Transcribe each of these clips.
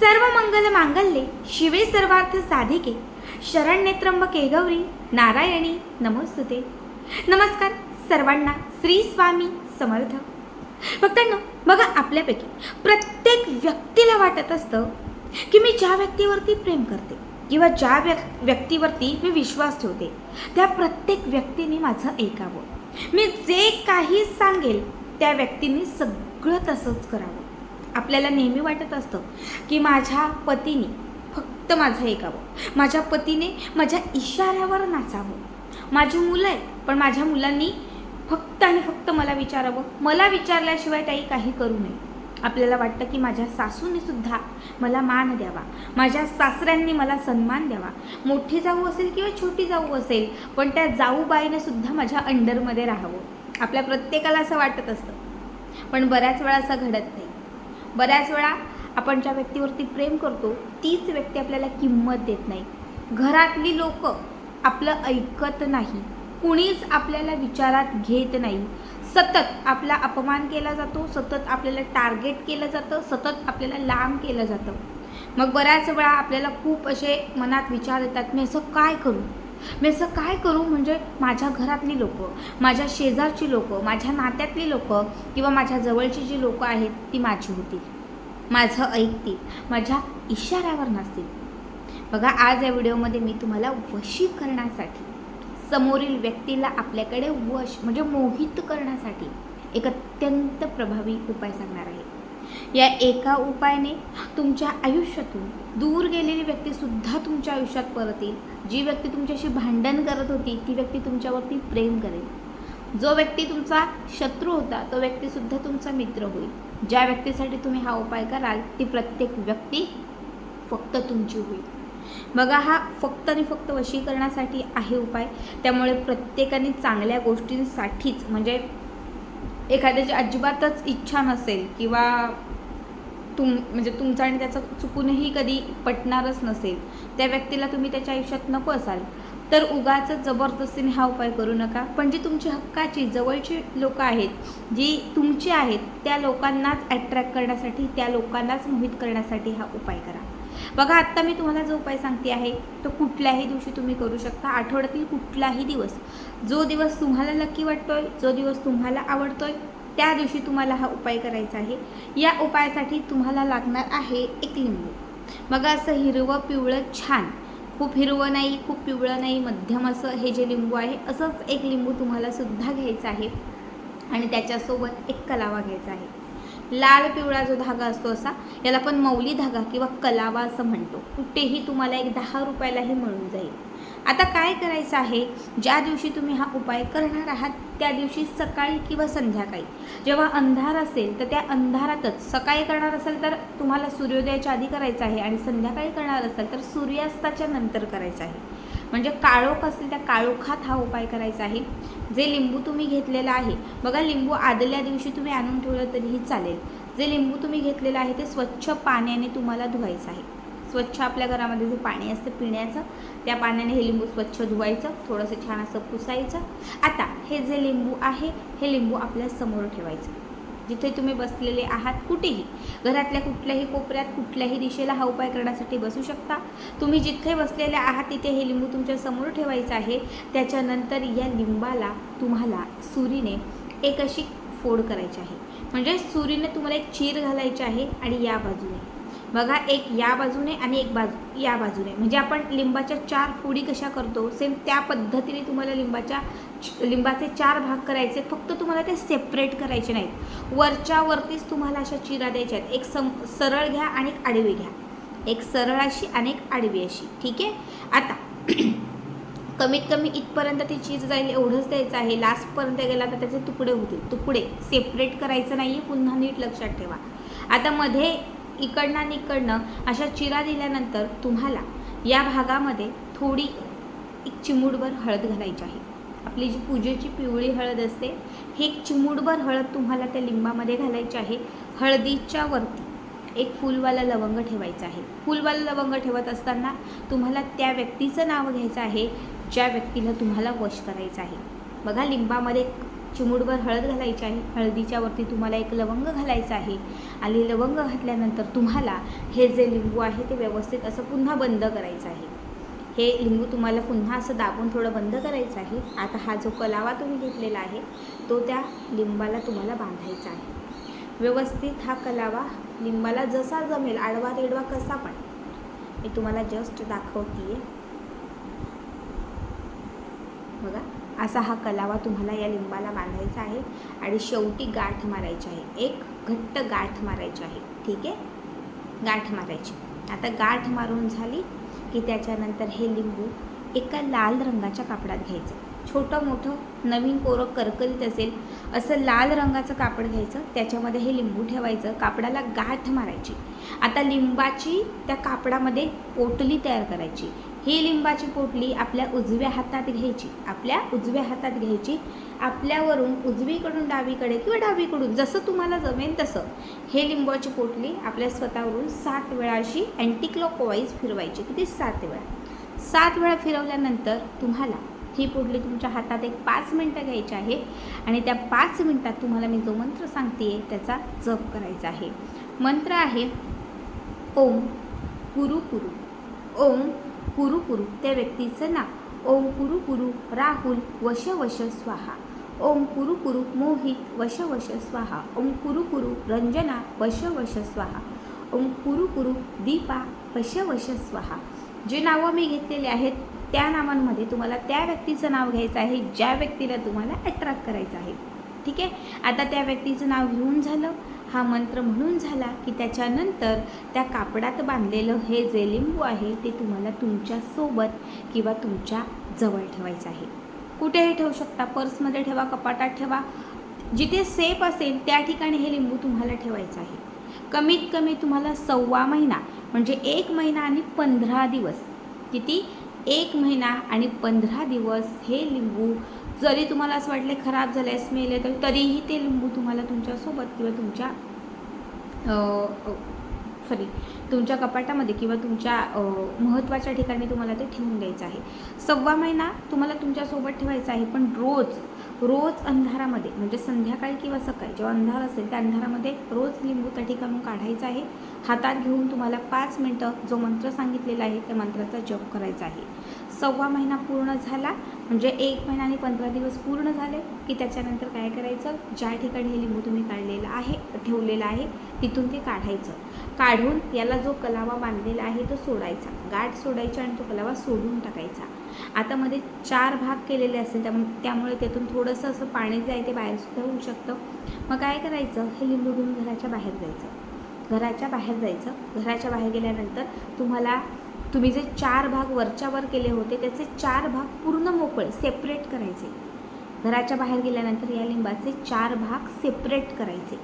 सर्व मंगल मांगल्ये शिवे सर्वार्थ साधिके. शरण त्र्यंबके गौरी नारायणी नमोस्तुते. नमस्कार सर्वांना श्री स्वामी समर्थ. भक्तांनो बघा आपल्यापैकी प्रत्येक व्यक्तीला वाटत असतं की मी ज्या व्यक्तीवरती प्रेम करते किंवा ज्या व्यक् व्यक्तीवरती मी विश्वास ठेवते त्या प्रत्येक व्यक्तीने माझं ऐकावं. मी जे काही सांगेल त्या व्यक्तीने सगळं तसंच करावं. आपल्याला नेहमी वाटत असतं की माझ्या पतीने फक्त माझं ऐकावं. माझ्या पतीने माझ्या इशाऱ्यावर नाचावं. माझी मुलं आहेत पण माझ्या मुलांनी फक्त आणि फक्त मला विचारावं. मला विचारल्याशिवाय ताई काही करू नये. आपल्याला वाटतं की माझ्या सासूने सुद्धा मला मान द्यावा. माझ्या सासऱ्यांनी मला सन्मान द्यावा. मोठी जाऊ असेल किंवा छोटी जाऊ असेल पण त्या जाऊबाईने सुद्धा माझ्या अंडरमध्ये राहावं. आपल्या प्रत्येकाला असं वाटत असतं. पण बऱ्याच वेळा असं घडत नाही. बऱ्याच वेळा आपण ज्या व्यक्तीवरती प्रेम करतो तीच व्यक्ती आपल्याला किंमत देत नाही. घरातली लोक आपलं ऐकत नाही. कुणीच आपल्याला विचारात घेत नाही. सतत आपला अपमान केला जातो सतत आपल्याला टार्गेट केलं जातं सतत आपल्याला लांब केलं जातं. मग बऱ्याच वेळा आपल्याला खूप असे मनात विचार येतात मी असं काय करू? मी असं काय करू? म्हणजे माझ्या घरातली लोक माझ्या शेजारची लोक माझ्या नात्यातली लोक किंवा माझ्या जवळची जी लोक आहेत ती माझी होतील माझं ऐकतील. माझ्या इशाऱ्यावर नसतील बघा आज या व्हिडिओमध्ये मी तुम्हाला वशी करण्यासाठी समोरील व्यक्तीला आपल्याकडे वश म्हणजे मोहित करण्यासाठी एक अत्यंत प्रभावी उपाय सांगणार आहे. या एका उपायाने तुमच्या आयुष्यातून दूर गेलेली व्यक्तीसुद्धा तुमच्या आयुष्यात परत येईल जी व्यक्ती तुमच्याशी भांडण करत होती ती व्यक्ती तुमच्यावरती प्रेम करेल. जो व्यक्ती तुमचा शत्रू होता तो व्यक्तीसुद्धा तुमचा मित्र होईल. ज्या व्यक्तीसाठी तुम्ही हा उपाय कराल ती प्रत्येक व्यक्ती फक्त तुमची होईल. बघा हा फक्त आणि फक्त वशीकरणासाठी आहे उपाय. त्यामुळे प्रत्येकाने चांगल्या गोष्टींसाठीच म्हणजे एखाद्याची अजिबातच इच्छा नसेल किंवा तुम म्हणजे तुमचं आणि त्याचं चुकूनही कधी पटणारच नसेल. त्या व्यक्तीला तुम्ही त्याच्या आयुष्यात नको असाल. तर उगाच जबरदस्तीने हा उपाय करू नका. पण जी तुमची हक्काची जवळची लोकं आहेत जी तुमची आहेत त्या लोकांनाच अट्रॅक्ट करण्यासाठी त्या लोकांनाच मोहित करण्यासाठी हा उपाय करा. बघा आत्ता मी तुम्हाला जो उपाय सांगते आहे तो कुठल्याही दिवशी तुम्ही करू शकता. आठवड्यातील कुठलाही दिवस जो दिवस तुम्हाला लकी वाटतोय जो दिवस तुम्हाला आवडतोय त्या दिवशी तुम्हाला हा उपाय करायचा आहे. या उपायासाठी तुम्हाला लागणार आहे एक लिंबू. मग असं हिरवं पिवळं छान. खूप हिरवं नाही खूप पिवळं नाही मध्यम असं हे जे लिंबू आहे असंच एक लिंबू तुम्हाला सुद्धा घ्यायचं आहे. आणि त्याच्यासोबत एक कलावा घ्यायचा आहे. लाल पिवळा जो धागा असतो असा याला पण मौली धागा किंवा कलावा असं म्हणतो. कुठेही तुम्हाला एक दहा रुपयालाही मिळून जाईल. आता काय करायचं आहे? ज्या दिवशी तुम्ही हा उपाय करणार आहात त्या दिवशी सकाळी किंवा संध्याकाळी. जेव्हा अंधार असेल तर त्या अंधारातच सकाळी करणार असेल तर तुम्हाला सूर्योदयाच्या आधी करायचं आहे आणि संध्याकाळी करणार असेल तर सूर्यास्ताच्या नंतर करायचं आहे. म्हणजे काळोख असेल त्या काळोखात हा उपाय करायचा आहे. जे लिंबू तुम्ही घेतलेला आहे बघा लिंबू आदल्या दिवशी तुम्ही आणून ठेवलं तरीही चालेल. जे लिंबू तुम्ही घेतलेलं आहे ते स्वच्छ पाण्याने तुम्हाला धुवायचं आहे. स्वच्छ आपल्या घरामध्ये जे पाणी असतं पिण्याचं त्या पाण्याने हे लिंबू स्वच्छ धुवायचं थोडंसं छान असं पुसायचं. आता हे जे लिंबू आहे हे लिंबू आपल्यासमोर ठेवायचं. जिथे तुम्ही बसलेले आहात कुठेही घरातल्या कुठल्याही कोपऱ्यात कुठल्याही दिशेला हा उपाय करण्यासाठी बसू शकता. तुम्ही जिथे बसलेले आहात तिथे हे लिंबू तुमच्यासमोर ठेवायचं आहे. त्याच्यानंतर या लिंबाला तुम्हाला सुरीने एक अशी फोड करायची आहे. म्हणजे सुरीने तुम्हाला एक चीर घालायची आहे आणि या बाजूने. बघा एक या बाजूने आणि एक बाजू या बाजूने. म्हणजे आपण लिंबाच्या चार फोडी कशा करतो? सेम त्या पद्धतीने तुम्हाला लिंबाच्या लिंबाचे चार भाग करायचे. फक्त तुम्हाला ते सेपरेट करायचे नाहीत. वरच्या वरतीच तुम्हाला अशा चिरा द्यायच्या आहेत. एक सम सरळ घ्या आणि एक आडवी घ्या. एक सरळ अशी आणि एक आडवी अशी. ठीक आहे? आता कमीत कमी इथपर्यंत ती चीज जाईल एवढंच द्यायचं आहे. लास्टपर्यंत गेला तर त्याचे तुकडे होतील. तुकडे सेपरेट करायचं नाही आहे पुन्हा नीट लक्षात ठेवा. आता मध्ये इकडनं आणि इकडनं अशा चिरा दिल्यानंतर तुम्हाला या भागामध्ये थोडी एक चिमूडभर हळद घालायची आहे. आपली जी पूजेची पिवळी हळद असते ही एक चिमूडभर हळद तुम्हाला त्या लिंबामध्ये घालायची आहे. हळदीच्या वरती एक फुलवाला लवंग ठेवायचा आहे. फुलवाला लवंग ठेवत असताना तुम्हाला त्या व्यक्तीचं नाव घ्यायचं आहे ज्या व्यक्तीला तुम्हाला वश करायचं आहे. बघा लिंबामध्ये चिमूटभर हळद घालायची आहे. हळदीच्या वरती तुम्हाला एक लवंग घालायचं आहे. आणि लवंग घातल्यानंतर तुम्हाला हे जे लिंबू आहे ते व्यवस्थित असं पुन्हा बंद करायचं आहे. हे लिंबू तुम्हाला पुन्हा असं दाबून थोडं बंद करायचं आहे. आता हा जो कलावा तुम्ही घेतलेला आहे तो त्या लिंबाला तुम्हाला बांधायचा आहे. व्यवस्थित हा कलावा लिंबाला जसा जमेल आडवा रेडवा कसा पण. मी तुम्हाला जस्ट दाखवते बघा. असा हा कलावा तुम्हाला या लिंबाला बांधायचा आहे आणि शेवटी गाठ मारायची आहे. एक घट्ट गाठ मारायची आहे. ठीक आहे? गाठ मारायची. आता गाठ मारून झाली की त्याच्यानंतर हे लिंबू एका लाल रंगाच्या कापडात घ्यायचं. छोटं मोठं नवीन कोरं करकरीत असेल असं लाल रंगाचं कापड घ्यायचं. त्याच्यामध्ये हे लिंबू ठेवायचं. कापडाला गाठ मारायची. आता लिंबाची त्या कापडामध्ये पोटली तयार करायची. ही लिंबाची पोटली आपल्या उजव्या हातात घ्यायची. आपल्या उजव्या हातात घ्यायची. आपल्यावरून उजवीकडून डावीकडे किंवा डावीकडून जसं तुम्हाला जमेल तसं. हे लिंबाची पोटली आपल्या स्वतःवरून सात वेळा अशी अँटी क्लॉकवाईज फिरवायची. किती? सात वेळा. सात वेळा फिरवल्यानंतर तुम्हाला ही पोटली तुमच्या हातात एक पाच मिनटं घ्यायची आहे आणि त्या पाच मिनटात तुम्हाला मी जो मंत्र सांगते त्याचा जप करायचा आहे. मंत्र आहे ओम कुरु कुरु. ओम कुरु कुरु त्या व्यक्तीचं नाव. ओम कुरु कुरु राहुल वश वश स्वाहा. ओम कुरु कुरु मोहित वश वश स्वाहा. ओम कुरु कुरु रंजना वश वश स्वाहा. ओम कुरु कुरु दीपा वश वश स्वाहा. जे नावं मी घेतलेली आहेत त्या नावांमध्ये तुम्हाला त्या व्यक्तीचं नाव घ्यायचं आहे ज्या व्यक्तीला तुम्हाला अट्रॅक्ट करायचं आहे. ठीक आहे? आता त्या व्यक्तीचं नाव घेऊन झालं. हा मंत्र म्हणून झाला की त्याच्यानंतर त्या कापडात बांधलेलं हे जे लिंबू आहे ते तुम्हाला तुमच्यासोबत किंवा तुमच्या जवळ ठेवायचं आहे. कुठेही ठेवू शकता. पर्समध्ये ठेवा कपाटात ठेवा. जिथे सेफ असेल त्या ठिकाणी हे लिंबू तुम्हाला ठेवायचं आहे. कमीत कमी तुम्हाला सव्वा महिना म्हणजे एक महिना आणि पंधरा दिवस. किती? एक महिना आणि पंधरा दिवस हे लिंबू जरी तुम्हाला असं वाटले खराब झालं स्मेल आहे तर तरीही ते लिंबू तुम्हाला तुमच्यासोबत किंवा तुमच्या सॉरी तुमच्या कपाटामध्ये किंवा तुमच्या महत्त्वाच्या ठिकाणी तुम्हाला ते ठेवून द्यायचं आहे. सव्वा महिना तुम्हाला तुमच्यासोबत ठेवायचा आहे पण रोज रोज अंधारामध्ये म्हणजे संध्याकाळी किंवा सकाळी जेव्हा अंधार असेल त्या अंधारामध्ये रोज लिंबू त्या ठिकाणून काढायचा आहे. हातात घेऊन तुम्हाला पाच मिनटं जो मंत्र सांगितलेला आहे त्या मंत्राचा जप करायचा आहे. सव्वा महिना पूर्ण झाला म्हणजे एक महिना आणि पंधरा दिवस पूर्ण झाले की त्याच्यानंतर काय करायचं? ज्या ठिकाणी हे लिंबू तुम्ही काढलेलं आहे ठेवलेलं आहे तिथून ते काढायचं. काढून याला जो कलावा बांधलेला आहे तो सोडायचा. गाठ सोडायचा आणि तो कलावा सोडून टाकायचा. आता मध्ये चार भाग केलेले असतील त्यामुळे त्यामुळे त्यातून थोडंसं असं पाणी जे आहे ते बाहेरसुद्धा होऊ शकतं. मग काय करायचं? हे लिंबू घेऊन घराच्या बाहेर जायचं. घराच्या बाहेर जायचं. घराच्या बाहेर गेल्यानंतर तुम्हाला तुम्ही जे चार भाग वरच्यावर केले होते त्याचे चार भाग पूर्ण मोकळे सेपरेट करायचे. घराच्या बाहेर गेल्यानंतर या लिंबाचे चार भाग सेपरेट करायचे.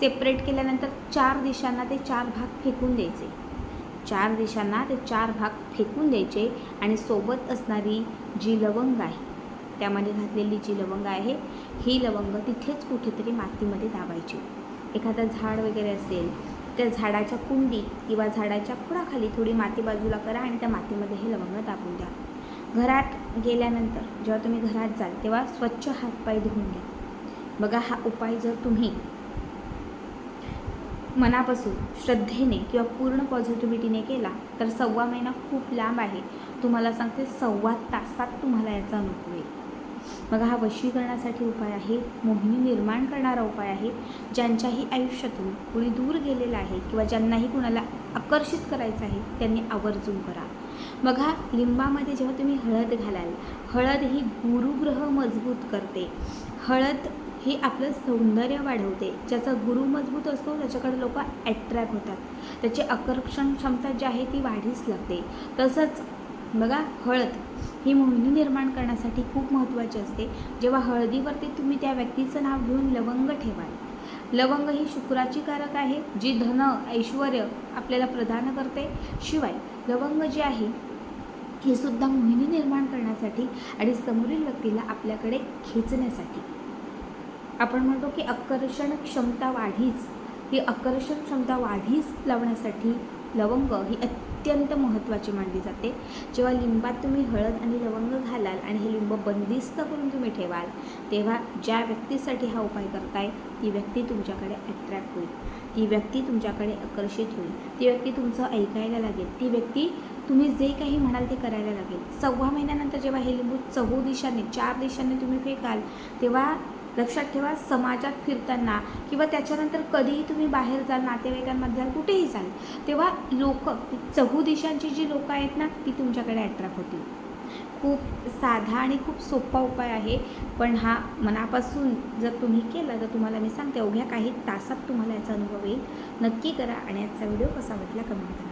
सेपरेट केल्यानंतर चार दिशांना ते चार भाग फेकून द्यायचे. चार दिशांना ते चार भाग फेकून द्यायचे आणि सोबत असणारी जी लवंग आहे त्यामध्ये घातलेली जी लवंग आहे ही लवंग तिथेच कुठेतरी मातीमध्ये दाबायची. एखादं झाड वगैरे असेल त्या झाडाच्या कुंडी किंवा झाडाच्या खोडाखाली थोडी माती बाजूला करा आणि त्या मातीमध्ये हे लवंग दाबून द्या. घरात गेल्यानंतर जेव्हा तुम्ही घरात जाल तेव्हा स्वच्छ हातपाय धुवून घ्या. बघा हा उपाय जर तुम्ही मनापासून श्रद्धेने किंवा पूर्ण पॉझिटिव्हिटीने केला तर सव्वा महिना खूप लांब आहे. तुम्हाला सांगते सव्वा तासात तुम्हाला याचा अनुभव येईल. मग हा वशीकरणासाठी उपाय आहे मोहिनी निर्माण करणारा उपाय आहे ज्यांच्याही आयुष्यातून कोणी दूर गेलेलं आहे किंवा ज्यांनाही कुणाला आकर्षित करायचं आहे त्यांनी आवर्जून करा. बघा लिंबामध्ये जेव्हा तुम्ही हळद घालाल हळद ही गुरुग्रह मजबूत करते. हळद हे आपलं सौंदर्य वाढवते. ज्याचा गुरु मजबूत असतो त्याच्याकडे लोक ॲट्रॅक्ट होतात. त्याची आकर्षण क्षमता जी आहे ती वाढीस लागते. तसंच बघा हळद ही मोहिनी निर्माण करण्यासाठी खूप महत्त्वाची असते. जेव्हा हळदीवरती तुम्ही त्या व्यक्तीचं नाव घेऊन लवंग ठेवाल. लवंग ही शुक्राची कारक आहे जी धन ऐश्वर आपल्याला प्रदान करते. शिवाय लवंग जी आहे ही सुद्धा मोहिनी निर्माण करण्यासाठी आणि समोरील व्यक्तीला आपल्याकडे खेचण्यासाठी. आपण म्हणतो की आकर्षण क्षमता वाढीच. ही आकर्षण क्षमता वाढीस लावण्यासाठी लवंग ही अत्यंत महत्त्वाची मानली जाते. जेव्हा लिंबात तुम्ही हळद आणि लवंग घालाल आणि हे लिंब बंदिस्त करून तुम्ही ठेवाल तेव्हा ज्या व्यक्तीसाठी हा उपाय करताय ती व्यक्ती तुमच्याकडे अट्रॅक्ट होईल. ती व्यक्ती तुमच्याकडे आकर्षित होईल. ती व्यक्ती तुमचं ऐकायला लागेल. ती व्यक्ती तुम्ही जे काही म्हणाल ते करायला लागेल. सव्वा महिन्यानंतर जेव्हा हे लिंबू चहू दिशाने चार दिशांनी तुम्ही फेकाल तेव्हा लक्षात ठेवा समाजात फिरताना किंवा त्याच्यानंतर कधीही तुम्ही बाहेर जाल नातेवाईकांमध्ये जाल कुठेही जाल तेव्हा लोक चहू दिशांची जी लोकं आहेत ना ती तुमच्याकडे अट्रॅक्ट होतील. खूप साधा आणि खूप सोपा उपाय आहे पण हा मनापासून जर तुम्ही केला तर तुम्हाला मी सांगते अवघ्या काही तासात तुम्हाला याचा अनुभव येईल. नक्की करा आणि आजचा व्हिडिओ कसा वाटला कमेंट करा.